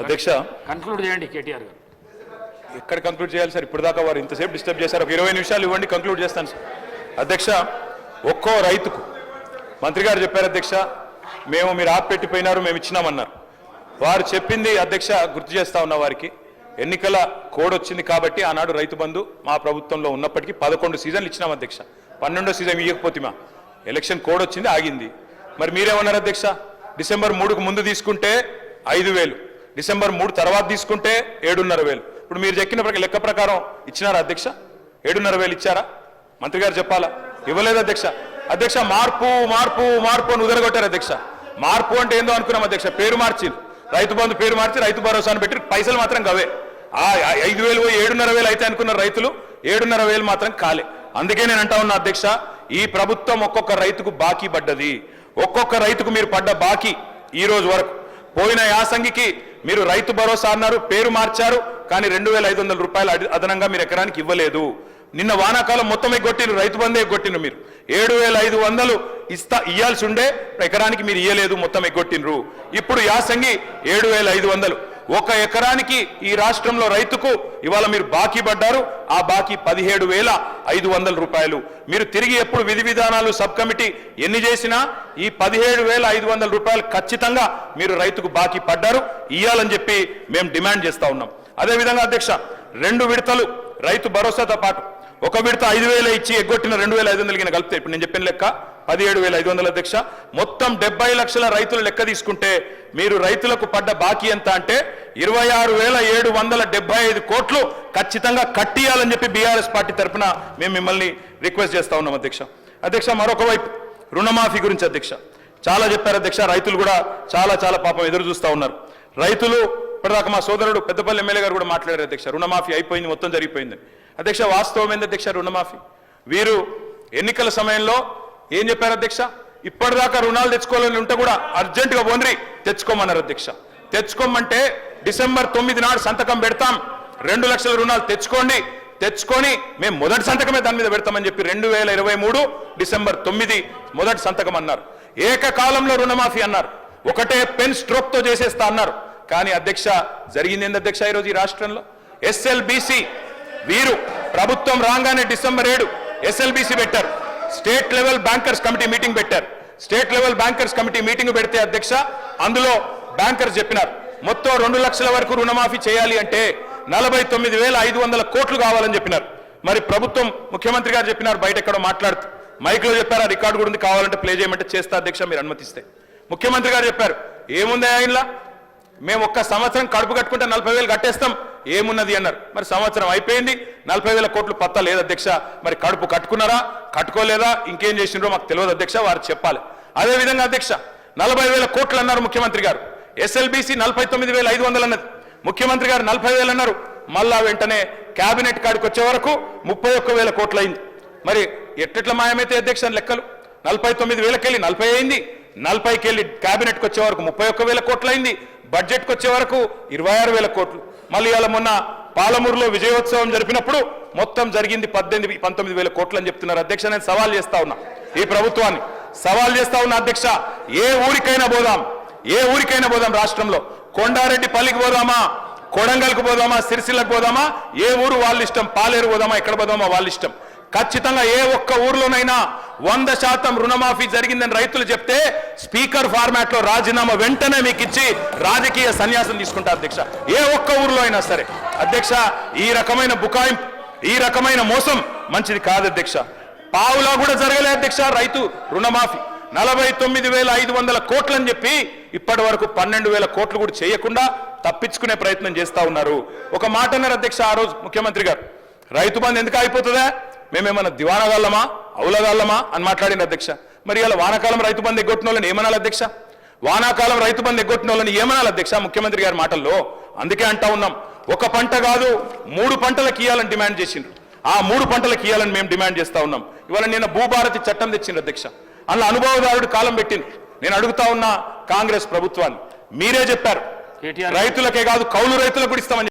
అధ్యక్ష. కన్క్లూడ్ చేయండి కేటీఆర్ గారు. ఎక్కడ కంక్లూడ్ చేయాలి సార్? ఇప్పుడు దాకా వారు ఇంతసేపు డిస్టర్బ్ చేశారు. ఒక ఇరవై నిమిషాలు ఇవ్వండి కంక్లూడ్ చేస్తాను సార్. అధ్యక్ష ఒక్కో రైతుకు మంత్రి గారు చెప్పారు అధ్యక్ష మేము మీరు ఆప్ పెట్టిపోయినారు మేము ఇచ్చినామన్నారు. వారు చెప్పింది అధ్యక్ష గుర్తు చేస్తా ఉన్న వారికి. ఎన్నికల కోడ్ వచ్చింది కాబట్టి ఆనాడు రైతు బంధు మా ప్రభుత్వంలో ఉన్నప్పటికీ పదకొండు సీజన్లు ఇచ్చినాం అధ్యక్ష. పన్నెండో సీజన్ ఇవ్వకపోతే మా ఎలక్షన్ కోడ్ వచ్చింది ఆగింది. మరి మీరేమన్నారు అధ్యక్ష? డిసెంబర్ మూడుకు ముందు తీసుకుంటే ఐదు వేలు. డిసెంబర్ మూడు తర్వాత తీసుకుంటే ఏడున్నర వేలు. ఇప్పుడు మీరు చెక్కిన లెక్క ప్రకారం ఇచ్చినారా అధ్యక్ష? ఏడున్నర వేలు ఇచ్చారా? మంత్రి గారు చెప్పాలా? ఇవ్వలేదు అధ్యక్ష. అధ్యక్ష మార్పు మార్పు మార్పు అని ఉదరగొట్టారు అధ్యక్ష. మార్పు అంటే ఏందో అనుకున్నాం అధ్యక్ష. పేరు మార్చి రైతు బంధు పేరు మార్చి రైతు భరోసాను పెట్టి పైసలు మాత్రం గవే. ఆ ఐదు వేలు పోయి ఏడున్నర వేలు అయితే అనుకున్న రైతులు ఏడున్నర వేలు మాత్రం కాలే. అందుకే నేను అంటా ఉన్నా అధ్యక్ష ఈ ప్రభుత్వం ఒక్కొక్క రైతుకు బాకీ పడ్డది. ఒక్కొక్క రైతుకు మీరు పడ్డ బాకీ ఈ రోజు వరకు. పోయిన యాసంగికి మీరు రైతు భరోసా అన్నారు పేరు మార్చారు కానీ రెండు వేల ఐదు వందల రూపాయలు అడి- అదనంగా మీరు ఎకరానికి ఇవ్వలేదు. నిన్న వానాకాలం మొత్తం ఎగ్గొట్టిన రైతు బంధు ఎగ్గొట్టిన మీరు. ఏడు వేల ఐదు వందలు ఇస్తా ఇయ్యాల్సి ఉండే ఎకరానికి మీరు ఇయ్యలేదు మొత్తం ఎగ్గొట్టినరు ఇప్పుడు యాసంగి ఏడు వేల ఐదు వందలు. ఒక ఎకరానికి ఈ రాష్ట్రంలో రైతుకు ఇవాళ మీరు బాకీ పడ్డారు. ఆ బాకీ పదిహేడు వేల ఐదు వందల రూపాయలు. మీరు తిరిగి ఎప్పుడు విధి విధానాలు సబ్ కమిటీ ఎన్ని చేసినా ఈ పదిహేడు వేల ఐదు వందల రూపాయలు ఖచ్చితంగా మీరు రైతుకు బాకీ పడ్డారు. ఇయ్యాలని చెప్పి మేము డిమాండ్ చేస్తా ఉన్నాం. అదేవిధంగా అధ్యక్ష రెండు విడతలు రైతు భరోసాతో పాటు ఒక విడత ఐదు వేల ఇచ్చి ఎగ్గొట్టిన రెండు వేల ఐదు వందలకి కలిపితే ఇప్పుడు నేను చెప్పిన లెక్క పదిహేడు వేల ఐదు వందల అధ్యక్ష మొత్తం డెబ్బై లక్షల రైతులు లెక్క తీసుకుంటే మీరు రైతులకు పడ్డ బాకీ ఎంత అంటే ఇరవై ఆరు వేల ఏడు వందల డెబ్బై ఐదు కోట్లు ఖచ్చితంగా కట్టియాలని చెప్పి బీఆర్ఎస్ పార్టీ తరఫున మేము మిమ్మల్ని రిక్వెస్ట్ చేస్తా ఉన్నాం అధ్యక్ష. అధ్యక్ష మరొక వైపు రుణమాఫీ గురించి అధ్యక్ష. చాలా చెప్పారు అధ్యక్ష రైతులు కూడా చాలా చాలా పాపం ఎదురు చూస్తూ ఉన్నారు. రైతులు ఇప్పటిదాకా మా సోదరుడు పెద్దపల్లి ఎమ్మెల్యే గారు కూడా మాట్లాడారు అధ్యక్ష. రుణమాఫీ అయిపోయింది మొత్తం జరిగిపోయింది అధ్యక్ష వాస్తవం ఏంది అధ్యక్ష రుణమాఫీ? వీరు ఎన్నికల సమయంలో ఏం చెప్పారు అధ్యక్ష? ఇప్పటిదాకా రుణాలు తెచ్చుకోవాలని ఉంటే కూడా అర్జెంటుగా ఓన్రి తెచ్చుకోమన్నారు అధ్యక్ష. తెచ్చుకోమంటే డిసెంబర్ తొమ్మిది నాడు సంతకం పెడతాం. రెండు లక్షల రుణాలు తెచ్చుకోండి. తెచ్చుకొని మేము మొదటి సంతకమే దాని మీద పెడతామని చెప్పి రెండు వేల ఇరవై మూడు డిసెంబర్ తొమ్మిది మొదటి సంతకం అన్నారు. ఏకకాలంలో రుణమాఫీ అన్నారు. ఒకటే పెన్ స్ట్రోక్తో చేసేస్తా అన్నారు. కానీ అధ్యక్ష జరిగింది ఏంది అధ్యక్ష ఈరోజు ఈ రాష్ట్రంలో? ఎస్ఎల్బిసి వీరు ప్రభుత్వం రాగానే డిసెంబర్ ఏడు ఎస్ఎల్బిసి పెట్టారు. State level bankers committee meeting పెట్టారు. State level bankers committee meeting పెడితే అధ్యక్ష అందులో బ్యాంకర్స్ చెప్పినారు మొత్తం రెండు లక్షల వరకు రుణమాఫీ చేయాలి అంటే నలభై తొమ్మిది వేల ఐదు వందల కోట్లు కావాలని చెప్పినారు. మరి ప్రభుత్వం ముఖ్యమంత్రి గారు చెప్పినారు బయట ఎక్కడో మాట్లాడుతూ. మైక్లో చెప్పారు ఆ రికార్డు కూడా ఉంది కావాలంటే ప్లే చేయమంటే చేస్తా అధ్యక్ష మీరు అనుమతిస్తే. ముఖ్యమంత్రి గారు చెప్పారు ఏముంది ఆయనలా? మేము ఒక్క సంవత్సరం కడుపు కట్టుకుంటే నలభై వేలు కట్టేస్తాం ఏమున్నది అన్నారు. మరి సంవత్సరం అయిపోయింది. నలభై వేల కోట్లు పత్తా లేదు అధ్యక్ష? మరి కడుపు కట్టుకున్నారా? కట్టుకోలేదా? ఇంకేం చేసిండ్రో మాకు తెలియదు అధ్యక్ష వారు చెప్పాలి. అదే విధంగా అధ్యక్ష నలభై వేల కోట్లు అన్నారు ముఖ్యమంత్రి గారు. ఎస్ఎల్బిసి నలభై తొమ్మిది వేల ఐదు వందలు అన్నది. ముఖ్యమంత్రి గారు నలభై వేలు అన్నారు. మళ్ళా వెంటనే కేబినెట్ కాడికి వచ్చే వరకు ముప్పై ఒక్క వేల కోట్లు అయింది. మరి ఎట్లెట్ల మాయమైతే అధ్యక్ష లెక్కలు? నలభై తొమ్మిది వేలకెళ్ళి నలభై అయింది. నలభైకి వెళ్ళి కేబినెట్కి వచ్చే వరకు ముప్పై ఒక్క వేల కోట్లు అయింది. బడ్జెట్కి వచ్చే వరకు ఇరవై ఆరు వేల కోట్లు. మళ్ళీ మొన్న పాలమూరులో విజయోత్సవం జరిపినప్పుడు మొత్తం జరిగింది పద్దెనిమిది పంతొమ్మిది వేల కోట్లు అని చెప్తున్నారు అధ్యక్ష. నేను సవాల్ చేస్తా ఉన్నా ఈ ప్రభుత్వాన్ని. సవాల్ చేస్తా ఉన్నా అధ్యక్ష ఏ ఊరికైనా పోదాం ఏ ఊరికైనా పోదాం రాష్ట్రంలో. కొండారెడ్డి పల్లికి పోదామా కొడంగల్కి పోదామా సిరిసిల్లకు పోదామా ఏ ఊరు వాళ్ళ ఇష్టం పాలేరు పోదామా ఎక్కడ పోదామా వాళ్ళ ఇష్టం. ఖచ్చితంగా ఏ ఒక్క ఊర్లోనైనా వంద శాతం రుణమాఫీ జరిగిందని రైతులు చెప్తే స్పీకర్ ఫార్మాట్లో రాజీనామా వెంటనే మీకు ఇచ్చి రాజకీయ సన్యాసం తీసుకుంటా అధ్యక్ష. ఏ ఒక్క ఊర్లో అయినా సరే. అధ్యక్ష ఈ రకమైన బుకాయింపు ఈ రకమైన మోసం మంచిది కాదు అధ్యక్ష. పావులా కూడా జరగలే అధ్యక్ష రైతు రుణమాఫీ. నలభై తొమ్మిది వేల ఐదు వందల కోట్లని చెప్పి ఇప్పటి వరకు పన్నెండు వేల కోట్లు కూడా చేయకుండా తప్పించుకునే ప్రయత్నం చేస్తా ఉన్నారు. ఒక మాట అన్నారు అధ్యక్ష ఆ రోజు ముఖ్యమంత్రి గారు. రైతు బంధు ఎందుకు అయిపోతుందా మేమేమన్నా దివానగాళ్ళమా అవులగాళ్ళమా అని మాట్లాడిన అధ్యక్ష. మరి ఇలా వానాకాలం రైతు బంధు ఎగ్గొట్టిన వాళ్ళని ఏమనాలి అధ్యక్ష? వానాకాలం రైతు బంధు ఎగ్గొట్టిన వాళ్ళని ఏమనాలి అధ్యక్ష ముఖ్యమంత్రి గారి మాటల్లో? అందుకే అంటా ఉన్నాం ఒక పంట కాదు మూడు పంటలకు ఇవ్వాలని డిమాండ్ చేసిండ్రు. ఆ మూడు పంటలకు ఇవ్వాలని మేము డిమాండ్ చేస్తా ఉన్నాం. ఇవాళ నిన్న భూభారతి చట్టం తెచ్చిండ్రు అధ్యక్ష. అందులో అనుభవదారుడు కాలం పెట్టింది నేను అడుగుతా ఉన్నా కాంగ్రెస్ ప్రభుత్వాన్ని. మీరే చెప్పారు. రైతులకే కాదు కౌలు రైతులకు కూడా ఇస్తామని